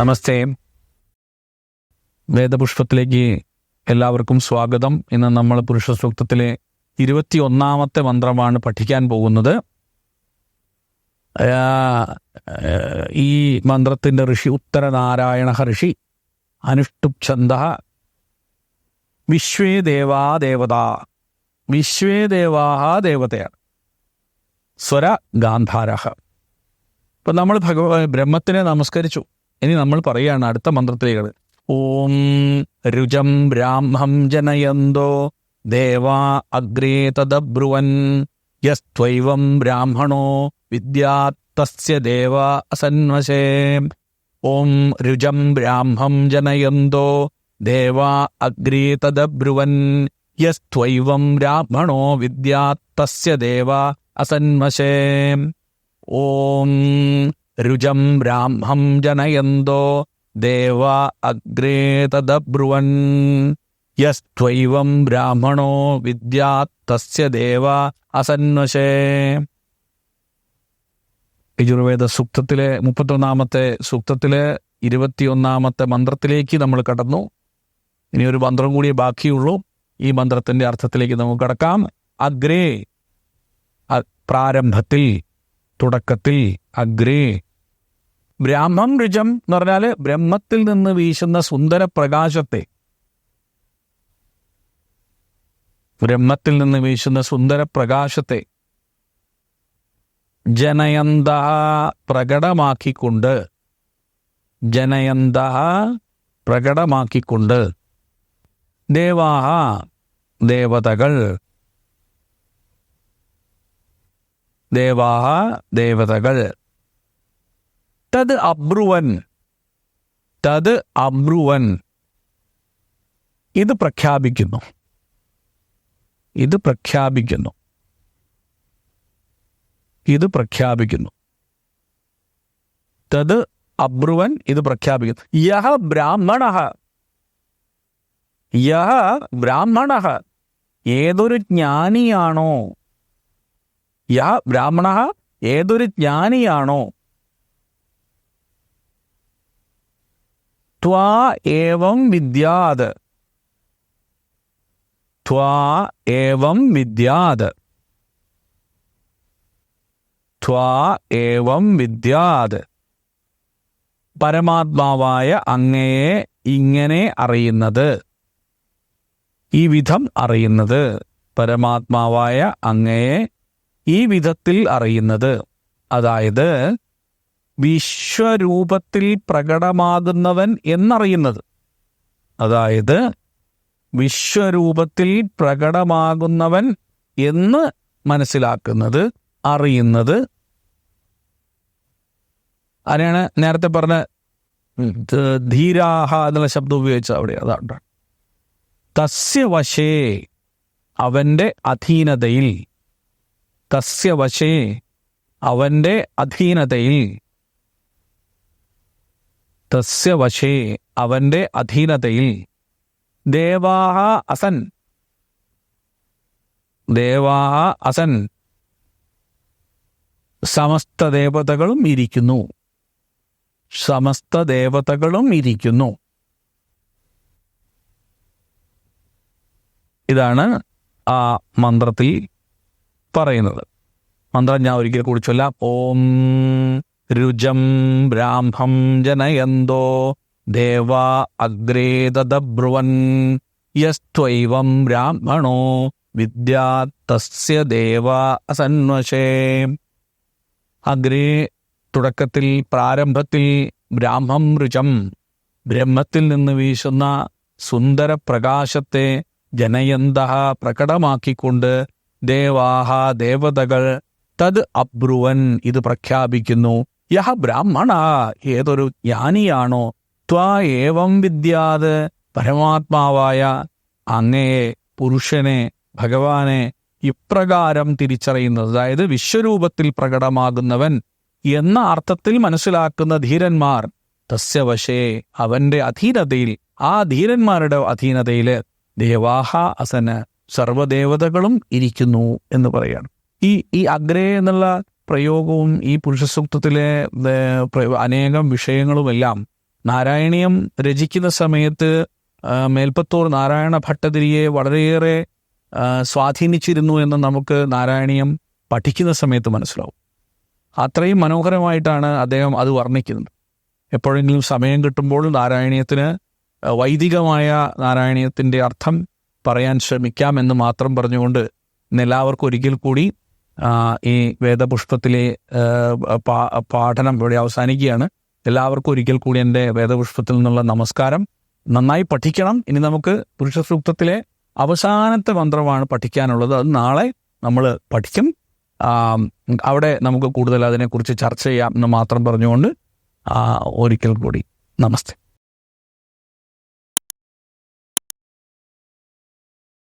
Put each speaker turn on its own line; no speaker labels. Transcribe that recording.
നമസ്തേ. വേദപുഷ്പത്തിലേക്ക് എല്ലാവർക്കും സ്വാഗതം. ഇന്ന് നമ്മൾ പുരുഷ സൂക്തത്തിലെ ഇരുപത്തിയൊന്നാമത്തെ മന്ത്രമാണ് പഠിക്കാൻ പോകുന്നത്. ഈ മന്ത്രത്തിന്റെ ഋഷി ഉത്തരനാരായണ ഋഷി അനുഷ്ടുപ് ഛന്ദ വിശ്വേ ദേവാ ദേവത. വിശ്വേ ദേവാഹ ദേവതയാണ് സ്വര ഗാന്ധാരഹ ഇപ്പം നമ്മൾ ഭഗവ ബ്രഹ്മത്തിനെ നമസ്കരിച്ചു. ഇനി നമ്മൾ പറയുകയാണ് അടുത്ത മന്ത്രത്തിലേക്ക്. ഓം രുജം ബ്രാഹ്മം ജനയന്തോ ദേവാ അഗ്രേ തദബ്രുവൻ യസ്ത്വൈവം ബ്രാഹ്മണോ വിദ്യാത്തസ്യ ദേവ അസന്വശേ. ഓം രുജം ബ്രാഹ്മം ജനയന്തോ ദേവാ അഗ്രേ തദബ്രുവൻ യസ്ത്വൈവം ബ്രാഹ്മണോ വിദ്യാത്തസ്യ ദേവ അസന്വശേ. ഓം രുജം ബ്രാഹ്മം ജനയന്തോ ദേവ അഗ്രേ തദബ്രുവൻ. യസ്ത്വൈവം ബ്രാഹ്മണോ വിദ്യാ തസ്യ ദേവ അസന്വശേ. യജുർവേദ സൂക്തത്തിലെ മുപ്പത്തൊന്നാമത്തെ സൂക്തത്തിലെ ഇരുപത്തിയൊന്നാമത്തെ മന്ത്രത്തിലേക്ക് നമ്മൾ കടന്നു. ഇനി ഒരു മന്ത്രം കൂടിയേ ബാക്കിയുള്ളൂ. ഈ മന്ത്രത്തിന്റെ അർത്ഥത്തിലേക്ക് നമുക്ക് കടക്കാം. അഗ്രേ പ്രാരംഭത്തിൽ തുടക്കത്തിൽ അഗ്രേ ബ്രാഹ്മം ഋജം എന്ന് പറഞ്ഞാൽ ബ്രഹ്മത്തിൽ നിന്ന് വീശുന്ന സുന്ദര പ്രകാശത്തെ. ബ്രഹ്മത്തിൽ നിന്ന് വീശുന്ന സുന്ദര പ്രകാശത്തെ ജനയന്ത പ്രകടമാക്കിക്കൊണ്ട് ജനയന്ത പ്രകടമാക്കിക്കൊണ്ട് ദേവാഹ ദേവതകൾ ദേവാഹ ദേവതകൾ തത് അബ്രുവൻ. തത് അബ്രുവൻ. ഇത് പ്രഖ്യാപിക്കുന്നു. ഇത് പ്രഖ്യാപിക്കുന്നു. ഇത് പ്രഖ്യാപിക്കുന്നു. തത് അബ്രുവൻ ഇത് പ്രഖ്യാപിക്കുന്നു. യഹ ബ്രാഹ്മണ യഹ ബ്രാഹ്മണ ഏതൊരു ജ്ഞാനിയാണോ? യഹ ബ്രാഹ്മണ ഏതൊരു ജ്ഞാനിയാണോ? ത്വാ ഏവം വിദ്യാത്. ത്വാ ഏവം വിദ്യാത്. ത്വാ ഏവം വിദ്യാത്. പരമാത്മാവായ അങ്ങയെ ഇങ്ങനെ അറിയുന്നത്. ഈ വിധം അറിയുന്നത്. പരമാത്മാവായ അങ്ങയെ ഈ വിധത്തിൽ അറിയുന്നത്. അതായത് വിശ്വരൂപത്തിൽ പ്രകടമാകുന്നവൻ എന്നറിയുന്നത്. അതായത് വിശ്വരൂപത്തിൽ പ്രകടമാകുന്നവൻ എന്ന് മനസ്സിലാക്കുന്നത് അറിയുന്നത്. അതിനാണ് നേരത്തെ പറഞ്ഞ ധീരാഹ എന്നുള്ള ശബ്ദം ഉപയോഗിച്ച അവിടെ അതാണ് തസ്യ വശേ അവന്റെ അധീനതയിൽ. തസ്യ വശേ അവന്റെ അധീനതയിൽ. തസ്യ വശേ അവന്റെ അധീനതയിൽ. ദേവാഹ അസൻ. ദേവാഹ അസൻ. സമസ്ത ദേവതകളും ഇരിക്കുന്നു. സമസ്ത ദേവതകളും ഇരിക്കുന്നു. ഇതാണ് ആ മന്ത്രത്തിൽ പറയുന്നത്. മന്ത്രം ഞാൻ ഒരിക്കൽ കൂടി ചൊല്ലാം. ഓം രുജം ബ്രാഹ്മം ജനയന്തോ ദേവാ അഗ്രേ യസ്ത്വൈവം ബ്രാഹ്മണോ വിദ്യാ തസ്യ ദേവ അസന്വശേ. അഗ്രേ തുടക്കത്തിൽ പ്രാരംഭത്തിൽ ബ്രാഹ്മം ഋജം ബ്രഹ്മത്തിൽ നിന്ന് വീശുന്ന സുന്ദര പ്രകാശത്തെ ജനയന്ത പ്രകടമാക്കിക്കൊണ്ട് ദേവാഹ ദേവതകൾ തത് അബ്രുവൻ ഇത് പ്രഖ്യാപിക്കുന്നു. യഹ ബ്രാഹ്മണ ഏതൊരു ജ്ഞാനിയാണോ ത്വാ ഏവം വിദ്യാത് പരമാത്മാവായ അങ്ങയെ പുരുഷനെ ഭഗവാനെ ഇപ്രകാരം തിരിച്ചറിയുന്നത്. അതായത് വിശ്വരൂപത്തിൽ പ്രകടമാകുന്നവൻ എന്ന അർത്ഥത്തിൽ മനസ്സിലാക്കുന്ന ധീരന്മാർ തസ്യവശേ അവന്റെ അധീനതയിൽ ആ ധീരന്മാരുടെ അധീനതയിൽ ദേവാഹ അസന് സർവദേവതകളും ഇരിക്കുന്നു എന്ന് പറയാണ് ഈ ഈ അഗ്രേ എന്നുള്ള പ്രയോഗവും ഈ പുരുഷസൂക്തത്തിലെ അനേകം വിഷയങ്ങളും അനേകം വിഷയങ്ങളുമെല്ലാം നാരായണീയം രചിക്കുന്ന സമയത്ത് മേൽപ്പത്തൂർ നാരായണ ഭട്ടതിരിയെ വളരെയേറെ സ്വാധീനിച്ചിരുന്നു എന്ന് നമുക്ക് നാരായണീയം പഠിക്കുന്ന സമയത്ത് മനസ്സിലാവും. അത്രയും മനോഹരമായിട്ടാണ് അദ്ദേഹം അത് വർണിക്കുന്നത്. എപ്പോഴെങ്കിലും സമയം കിട്ടുമ്പോൾ നാരായണീയത്തിന് വൈദികമായ നാരായണീയത്തിന്റെ അർത്ഥം പറയാൻ ശ്രമിക്കാം എന്ന് മാത്രം പറഞ്ഞുകൊണ്ട് എല്ലാവർക്കും ഒരിക്കൽ കൂടി ഈ വേദപുഷ്പത്തിലെ പാഠനം ഇവിടെ അവസാനിക്കുകയാണ്. എല്ലാവർക്കും ഒരിക്കൽ കൂടി എന്റെ വേദപുഷ്പത്തിൽ നിന്നുള്ള നമസ്കാരം. നന്നായി പഠിക്കണം. ഇനി നമുക്ക് പുരുഷ സൂക്തത്തിലെ അവസാനത്തെ മന്ത്രമാണ് പഠിക്കാനുള്ളത്. അത് നാളെ നമ്മൾ പഠിക്കും. അവിടെ നമുക്ക് കൂടുതൽ അതിനെക്കുറിച്ച് ചർച്ച ചെയ്യാം എന്ന് മാത്രം പറഞ്ഞുകൊണ്ട് ഒരിക്കൽ കൂടി നമസ്തേ.